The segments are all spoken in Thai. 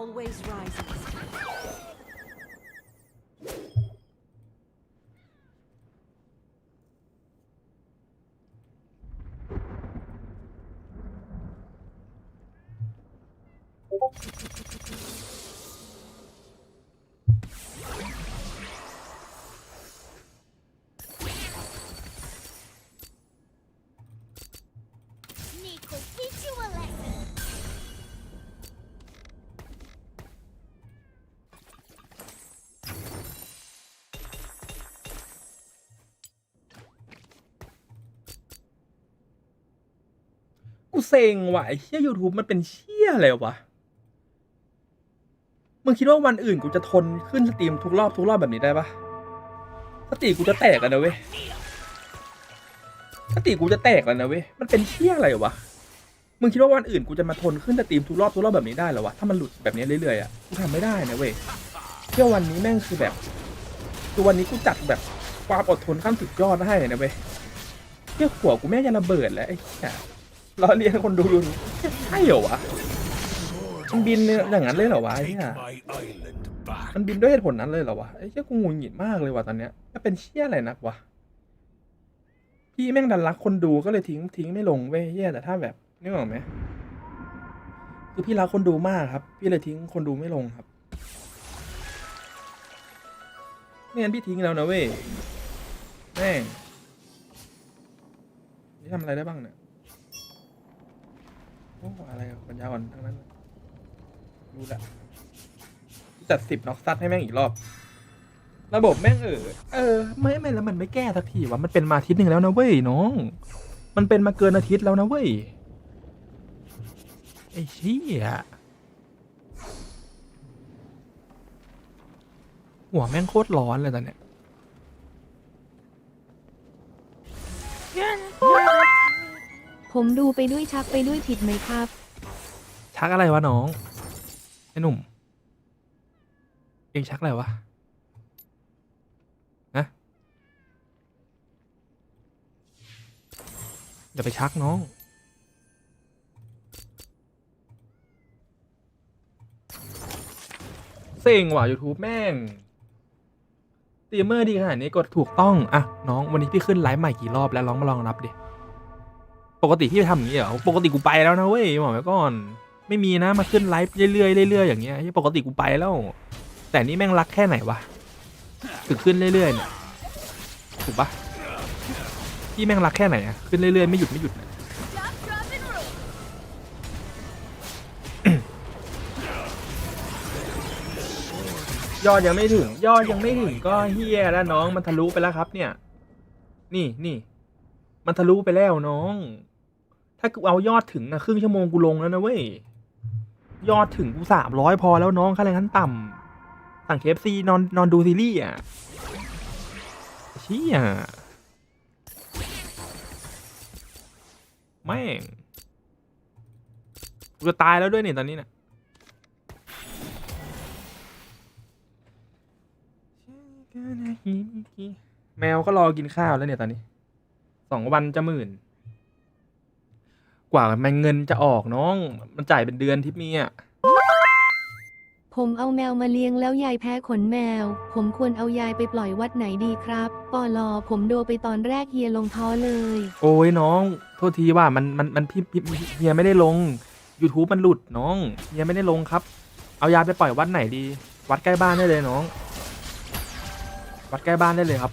always rises. Thank you. กูเซ็งว่ะไอ้เชี่ยยูทูบมันเป็นเชี่ยอะไรวะ มึงคิดว่าวันอื่นกูจะทนขึ้นสตรีมทุกรอบทุกรอบแบบนี้ได้ปะสติกูจะแตกกันนะเว้ยสติกูจะแตกแล้วนะเว้ย มันเป็นเชี่ยอะไรวะ มึงคิดว่าวันอื่นกูจะมาทนขึ้นสตรีมทุกรอบทุกรอบแบบนี้ได้หรอวะ ถ้ามันหลุดแบบนี้เรื่อยๆอะ กูทำไม่ได้นะเว้ยเที่ยววันนี้แม่งคือแบบ คือวันนี้กูจัดแบบความอดทนขั้นสุดยอดให้นะเว้ยเที่ยหัวกูแม่งจะระเบิดแล้วไอ้เหี้ย ล้อเลียนคนดูอยู่ใช่เหรอวะมันบินอย่างนั้นเลยเหรอวะไอ้เนี่ยมันบินด้วยเหตุผลนั้นเลยเหรอวะไอ้เชี่ยกูงุนหงิดมากเลยว่ะตอนเนี้ยจะเป็นเชี่ยอะไรนักวะพี่แม่งดันรักคนดูก็เลยทิ้งทิ้งไม่ลงเว้ยเฮียแต่ถ้าแบบนึกออกไหมคือพี่รักคนดูมากครับ พี่เลยทิ้งคนดูไม่ลงครับไม่งั้นพี่ทิ้งแล้วนะเว้ยแม่งนี่ทำอะไรได้บ้างเนี่ย โอ้อะไรอะปัญญาอ่อนทั้งนั้นรู้แหละจัดสิบน็อกซัดให้แม่งอีกรอบ ระบบแม่งเออเออ ไม่ไม่แล้วมันไม่แก้สักทีวะมันเป็นมาอาทิตย์หนึ่งแล้วนะเว้ยน้อง มันเป็นมาเกินอาทิตย์แล้วนะเว้ยไอ้เชี่ยหัวแม่งโคตรร้อนเลยตอนเนี้ย ผมดูไปด้วยชักไปด้วยผิดไหมครับ ชักอะไรวะน้องไอ้หนุ่ม เองชักอะไรวะนะอย่าไปชักน้อง เซ็งว่ะ YouTube แม่งตีมเมอร์ดีขนาดนี้กดถูกต้อง อะ น้องวันนี้พี่ขึ้นไลฟ์ใหม่กี่รอบแล้วลองมาลองนับดิ ปกติพี่ทำอย่างนี้เหรอปกติกูไปแล้วนะเว้ยบอกไว้ก่อน ไม่มีนะมาขึ้นไลฟ์เรื่อยๆเรื่อยๆอย่างเงี้ยที่ปกติกูไปแล้ว แต่นี่แม่งรักแค่ไหนวะถึงขึ้นเรื่อยๆเนี่ยถูกปะพี่แม่งรักแค่ไหนอะขึ้นเรื่อยๆไม่หยุดไม่หยุดยอดยังไม่ถึง ยอดยังไม่ถึงก็เฮียแล้วน้องมันทะลุไปแล้วครับ เนี่ย นี่นี่มันทะลุไปแล้วน้อง ถ้ากูเอายอดถึงอะครึ่งชั่วโมงกูลงแล้วนะเว้ย ยอดถึงกูสามร้อยพอแล้วน้องค่าแรงขั้นต่ำสั่งเคฟซีนอนนอนดูซีรีส์อะเชี่ยแม่งกูจะตายแล้วด้วยเนี่ยตอนนี้เนี่ยแมวก็รอกินข้าวแล้วเนี่ยตอนนี้ สองวันจะหมื่น กว่ามันเงินจะออกน้อง มันจ่ายเป็นเดือนทิปมีอะผมเอาแมวมาเลี้ยงแล้วยายแพ้ขนแมว ผมควรเอายายไปปล่อยวัดไหนดีครับ ปอลอผมโดไปตอนแรกเฮียลงท้อเลย โอ้ยน้อง โทษทีว่ามันมันมันพี่พี่พี่เฮียไม่ได้ลง YouTube มันหลุดน้องเฮียไม่ได้ลงครับ เอายาไปปล่อยวัดไหนดี วัดใกล้บ้านได้เลยน้อง วัดใกล้บ้านได้เลยครับ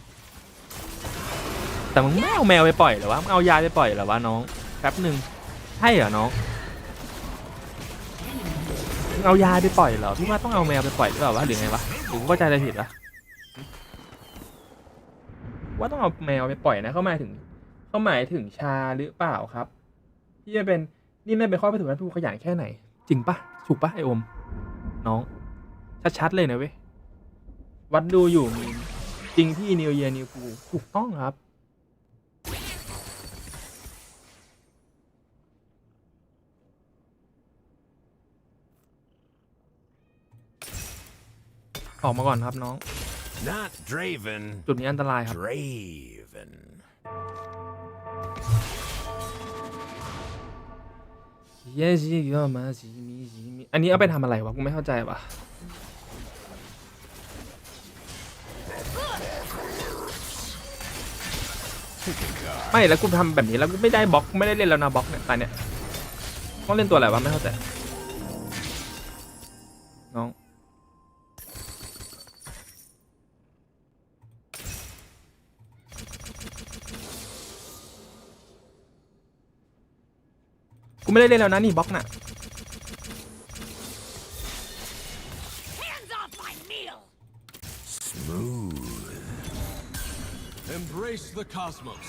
แต่มึงไม่เอาแมวไปปล่อยเหรอวะมึงเอายาไปปล่อยเหรอวะน้องแป๊บหนึ่ง ใช่เหรอน้องเอายาไปปล่อยเหรอพี่ว่าต้องเอาแมวไปปล่อยหรือเปล่าวะหรือไงวะหรือกูเข้าใจอะไรผิดวะว่าต้องเอาแมวไปปล่อยนะเขาหมายถึงเขาหมายถึงชาหรือเปล่าครับ ที่จะเป็นนี่ไม่เป็นข้อพิสูจน์ว่าผู้ขยันแค่ไหน จริงปะถูกปะไอโอม น้องชัดๆเลยนะเว้ยวัดดูอยู่มีจริงพี่นิวเยียนิวกูถูกต้องครับ ออกมาก่อนครับน้องจุดนี้อันตรายครับ Draven เยจิก็มาจิมีจิมีอันนี้เอาไปทำอะไรวะกูไม่เข้าใจวะไม่แล้วกูทำแบบนี้แล้วกูไม่ได้บล็อกไม่ได้เล่นแล้วนะบล็อกเนี่ยตายเนี่ยต้องเล่นตัวอะไรวะไม่เข้าใจ กูไม่ได้เล่นแล้วนะนี่บล็อกน่ะ Hands off my meal! Smooth. Embrace the cosmos.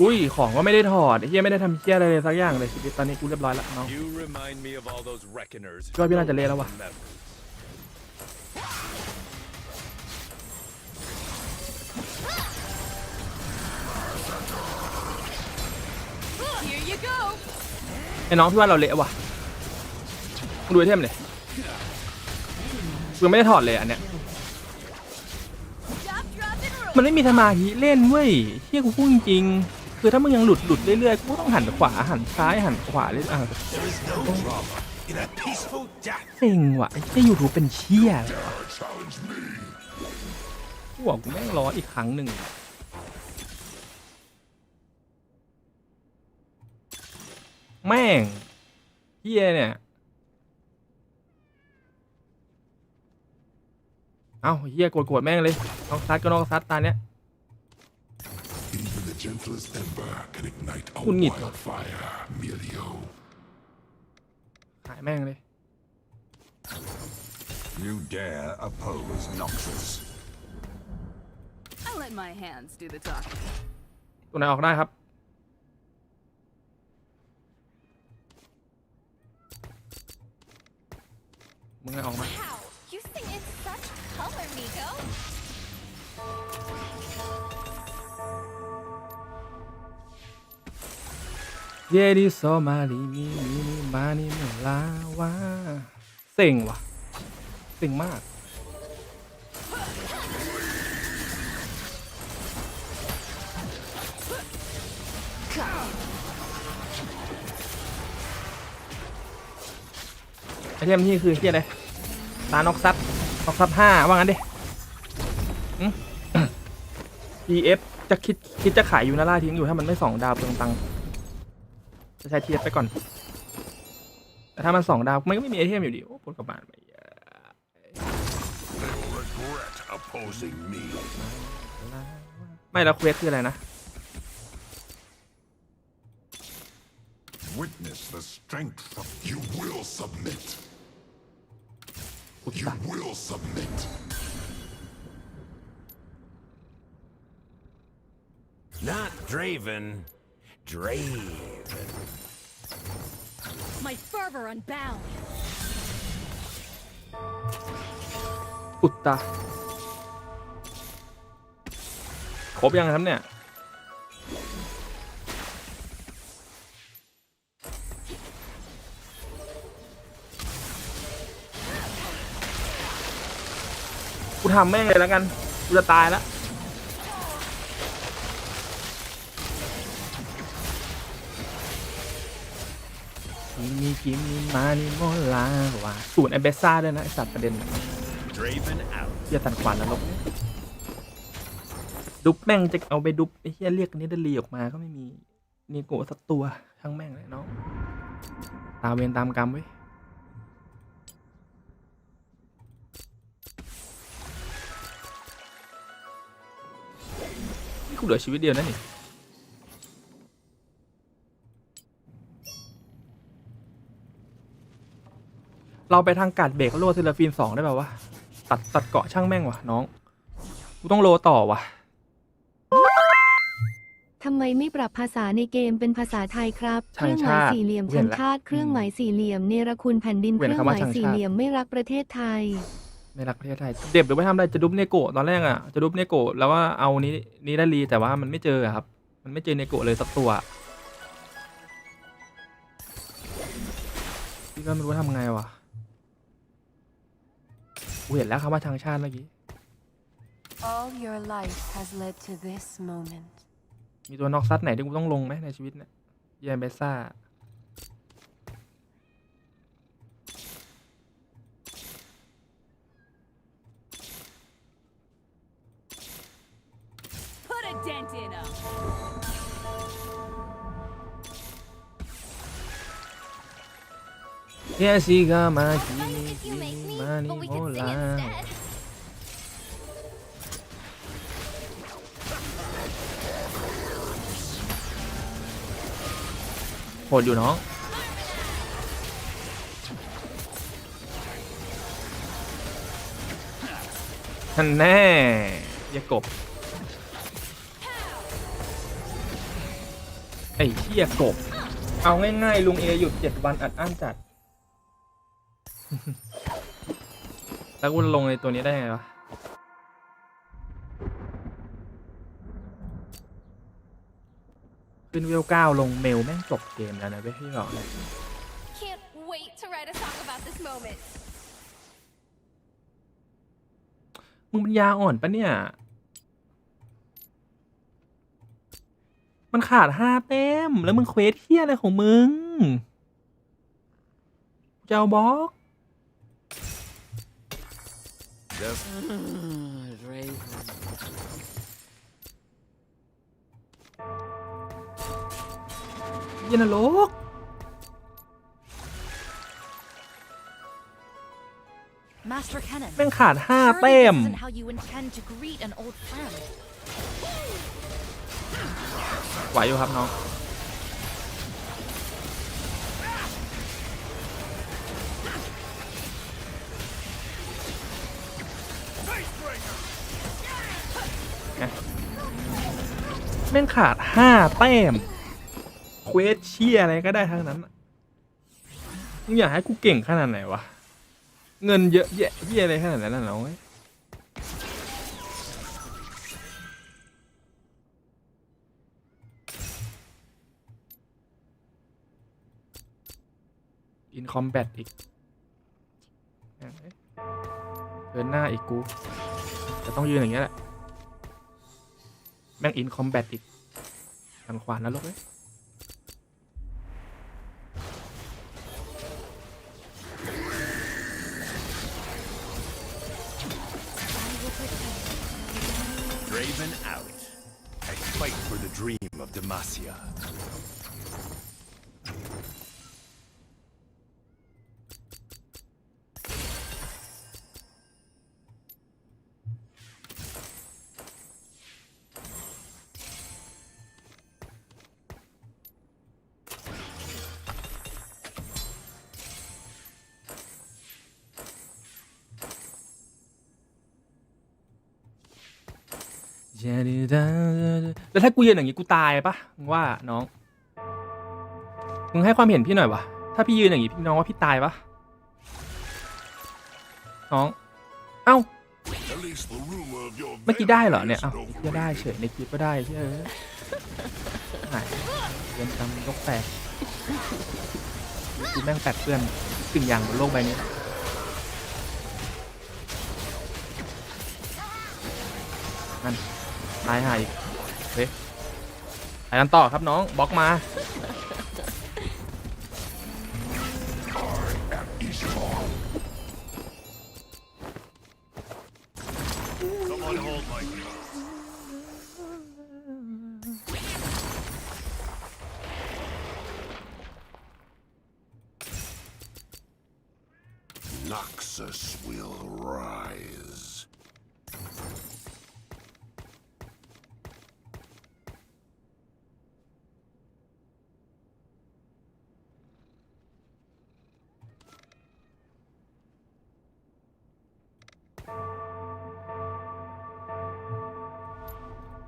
อุ้ย ของก็ไม่ได้ถอดไอ้เฮียไม่ได้ทำเฮียอะไรเลยสักอย่างเลยชีวิตตอนนี้กูเรียบร้อยแล้วน้อง You remind me of all those reckoners. คิดว่าพี่น่าจะเละแล้ววะ ไอ้น้องพี่ว่าเราเละว่ะดูไอเทมเลยกูยังไม่ได้ถอดเลยอันเนี้ยมันไม่มีสมาธิเล่นเว้ยเฮียกูพูดจริงคือถ้ามึงยังหลุดหลุดเรื่อยๆกูต้องหันขวาหันซ้ายหันขวาเลยอะ There is no drama in a peaceful death. เซ็งว่ะไอ้ยูทูบเป็นเชี่ยเลยวะกูบอกกูแม่งร้อนอีกครั้งหนึ่ง แม่งเฮียเนี่ย เอ้าเฮียโกรธๆแม่งเลยนอกซัดก็นอกซัดตาเนี้ย Even the gentlest ember can ignite a Kun ngit. wildfire, Melio. ขายแม่งเลย You dare oppose Noxus. I'll let my hands do the talking. ตัวไหนออกได้ครับ มึงไงออกมา Wow! You sing in such color, Nico! เยดิโซมาลีมีมีมีมานี่เมลาวาเซ็งว่ะเซ็งมาก เทมที่คือเฮียอะไรตานอกซัดนอกซัดห้าว่างั้นดิ EF จะคิดคิดจะขายยูนาร่าทิ้งอยู่ถ้ามันไม่สองดาวเปลืองตังค์จะใช้ TF ไปก่อน แต่ถ้ามันสองดาวมันก็ไม่มีไอเทมอยู่ดีโอ้ปวดกระบาลไปไม่แล้วเควสคืออะไรนะ Witness the strength of you will submit. อุต You ตะ will submit. Not Draven. Draven. My fervor unbound! อุตตะครบยังครับเนี่ย ทำแม่งเลยแล้วกันกูจะตายแล้วกิมมีกิมมีมานิโมลาว่าสูตรไอเบซ่าด้วยนะไอสัตว์ประเด็น Draven out. เฮียตัดขวานนรกดุบแม่งจะเอาไปดุบไอ้เฮียเรียกนิดาลีออกมาก็ไม่มีนีโกะสักตัวช่างแม่งเลยน้องตาเวรตามกรรมเว้ย กูเหลือชีวิตเดียวนะนี่เราไปทางกาดเบรกโลเซลฟินสองได้ป่าวะตัดตัดเกาะช่างแม่งวะน้อง กูต้องโลต่อวะทำไมไม่ปรับภาษาในเกมเป็นภาษาไทยครับ เคช่างรื่องหมายชาติสี่เหลี่ยมเห็ชันงละชาติ เครื่องหมายอืมสี่เหลี่ยมเนรคุณแผ่นดินเว้เคนรื่องคำหว่ามายช่างชาติสี่เหลี่ยมไม่รักประเทศไทย ไม่รักประเทศไทยเด็บหรือไปทำอะไรจะดุบเนโกะตอนแรกอะจะดุบเนโกะแล้วว่าเอานี้นี้ได้รีแต่ว่ามันไม่เจออะครับ มันไม่เจอเนโกะเลยสักตัวพี่ก็ไม่รู้ทำไงวะกูเห็นแล้วคำว่าทางชาติเมื่อกี้ All your life has led to this moment. มีตัวนอกซัดไหนที่กูต้องลงไหมในชีวิตเนี่ยเยนเบซ่า sing instead. โหดอยู่น้องท่านแน่อย่ากบไอ้เหี้ยกบ เอาง่ายๆ ลุงเอหยุดเจ็ดวันอัดอั้นจัด แล้วกูลงในตัวนี้ได้ไงวะ ขึ้นเวลเก้าลงเมลแม่งจบเกมแล้วนะเว้ยพี่บอกเลย Can't wait to write a song about this moment. มึงปัญญาอ่อนปะเนี่ย มันขาดห้าเต็ม แล้วมึงเควสเฮียอะไรของมึงจะเอาบล็อก Just Draven. เหี้ยนรก Master Cannon. แม่งขาดห้า Surely เต็ม this isn't how you intend to greet an old friend. ไหวอยู่ครับน้อง ม่งขาดห้าแต้มเควสเชียอะไรก็ได้ทั้งนั้นน่ะมึงอยากให้กูเก่งขนาดไหนวะ เงินเยอะแยะเยี่ยอะไรขนาดนั้นน่ะน้องเอ้ยอินคอมแบทอีกแม่งเอ้ยเดินหน้าอีกกู จะต้องยืนอย่างเงี้ยแหละ แม่งอินคอมแบทอีกทางขวานนรกเลย Draven out. I fight for the dream of Demacia. แล้วถ้ากูยืนอย่างงี้กูตายปะมึงว่าน้อง มึงให้ความเห็นพี่หน่อยวะ ถ้าพี่ยืนอย่างงี้พี่น้องว่าพี่ตายปะน้อง เอ้า เมื่อกี้ได้เหรอเนี่ย เอ้า is เหี้ยได้เฉยในคลิปก็ได้เฮ้ยหายเรียนจำยกแตกกูแม่งแปดเพื่อนสิ่งอย่างบนโลกใบนี้นั่นตายหายอีก เฮ้ยไปกันต่อครับน้องบล็อกมา Someone hold my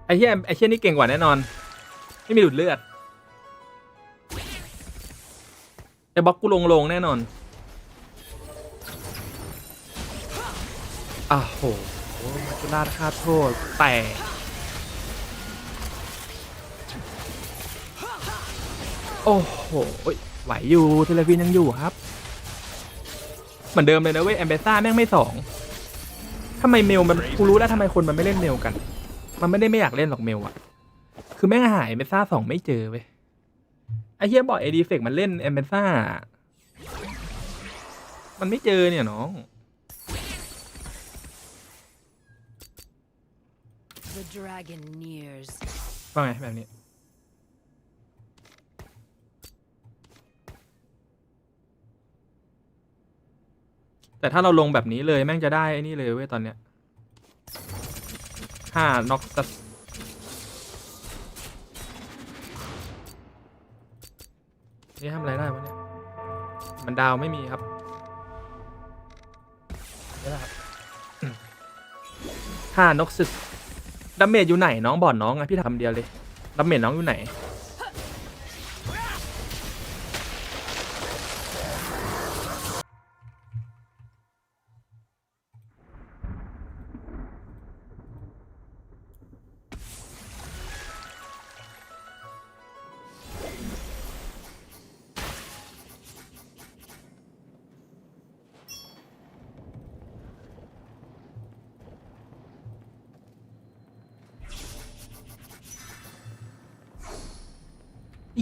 ไอ้เหี้ยไอ้เหี้ยนี่เก่งกว่าแน่นอน ไม่มีดูดเลือดไอ้บล็อกกูลงลงแน่นอนอ้าวโหมาจุฬาค่าโทษแต่โอ้โหไหวอยู่เทเลวินยังอยู่ครับ เหมือนเดิมเลยนะเว้ยแอมเบซ่าแม่งไม่สองทำไมเมลมันกูรู้แล้วทำไมคนมันไม่เล่นเมลกัน มันไม่ได้ไม่อยากเล่นหรอกเมลอะคือแม่งหายเมซ่าสองไม่เจอเว้ยไอ้เฮียบอกเอดีเฟกมันเล่นเอเมซ่า มันไม่เจอเนี่ยน้อง The dragon nears. ว่าไงแบบนี้แต่ถ้าเราลงแบบนี้เลยแม่งจะได้ไอ้นี่เลยเว้ยตอนเนี้ย ห้าน็อกซัสนี่ทำอะไรได้วะเนี่ย มันดาวไม่มีครับนี่แหละครับห้านกซึสดาเมจอยู่ไหนน้องบอดน้องอะพี่ทำคำเดียวเลยดาเมจน้องอยู่ไหน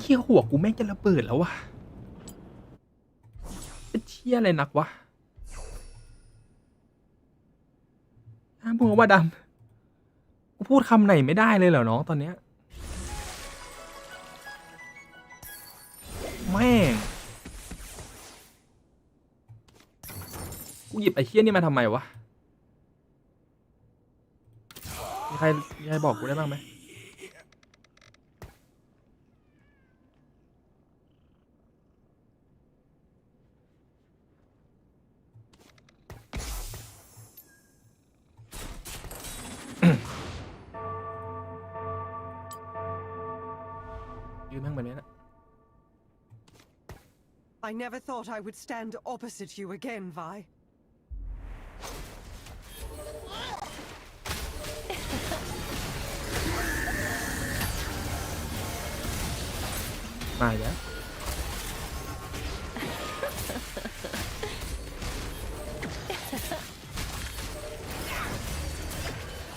เหี้ยหัวกูแม่งจะระเบิดแล้ววะเป็นเชี่ยอะไรนักวะน้ามึงว่าดำกูพูดคำไหนไม่ได้เลยเหรอน้องตอนเนี้ยแม่งกูหยิบไอ้เชี่ยนี่มาทำไมวะมีใครมีใครบอกกูได้บ้างไหม ยืนแม่งแบบนี้นะ I never thought I would stand opposite you again, Vi. มาอีกแล้ว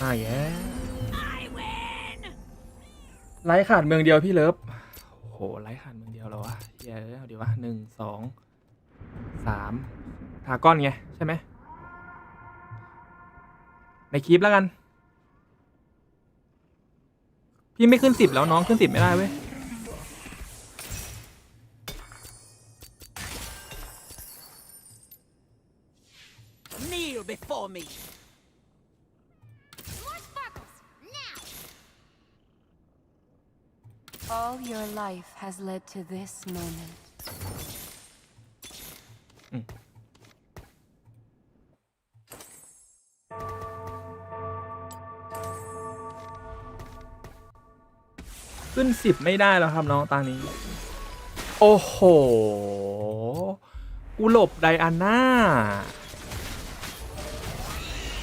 มาอีกแล้วไลท์ขาดเมืองเดียวพี่เลิฟโอ้โหไลท์ขาดมืองเดียวแล้ววะเฮียเอ้ยเอาดีวะหนึ่งสองสามทาก้อนไง ใช่ไหม ในคลิปแล้วกัน พี่ไม่ขึ้นสิบแล้วน้องขึ้นสิบไม่ได้เว้ย All your life has led to this moment. ขึ้นสิบไม่ได้แล้วครับน้องตางนี้ โอ้โห กูหลบไดอาน่า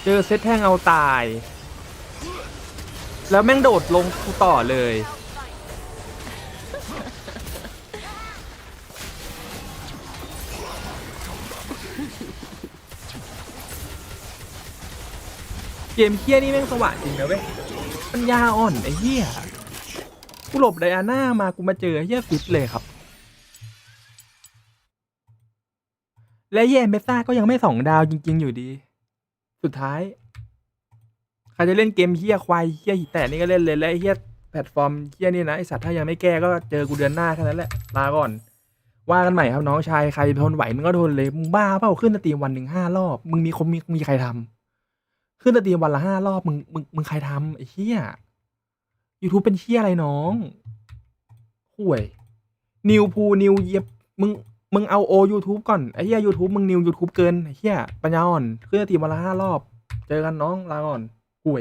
เจอเซตแทงเอาตาย แล้วแม่งโดดลงกูต่อเลย เกมเฮี้ยนี่แม่งสว่างจริงนะเว้ยปัญญาอ่อนไอ้เหี้ยกูหลบไดอาน่ามากูมาเจอเฮี้ยฟิตเลยครับ และเยเมซ่าก็ยังไม่สองดาวจริง ๆ อยู่ดี สุดท้ายใครจะเล่นเกมเฮี้ยควายเฮี้ยหีแต่นี่ก็เล่นเลยและเฮี้ยแพลตฟอร์มเฮี้ยนี่นะไอสัตว์ถ้ายังไม่แก้ก็เจอกูเดือนหน้าแค่นั้นแหละลาก่อนว่ากันใหม่ครับน้องชายใครทนไหวมึงก็ทนเลยมึงบ้าเปล่าขึ้นสตรีมวันหนึ่งห้ารอบ มึงมีคนมีมีใครทำ ขึ้นสตรีมวันละห้ารอบมึงมึงมึงใครทำไอ้เฮีย YouTube เป็นเหี้ยอะไรน้องห่วยนิวพูนิวเย็บมึงมึงเอาโอ YouTube ก่อนไอ้เหี้ย YouTube มึงนิว YouTube เกินไอ้เหี้ยปัญญาอ่อนขึ้นสตรีมวันละห้ารอบ เจอกันน้องลาก่อน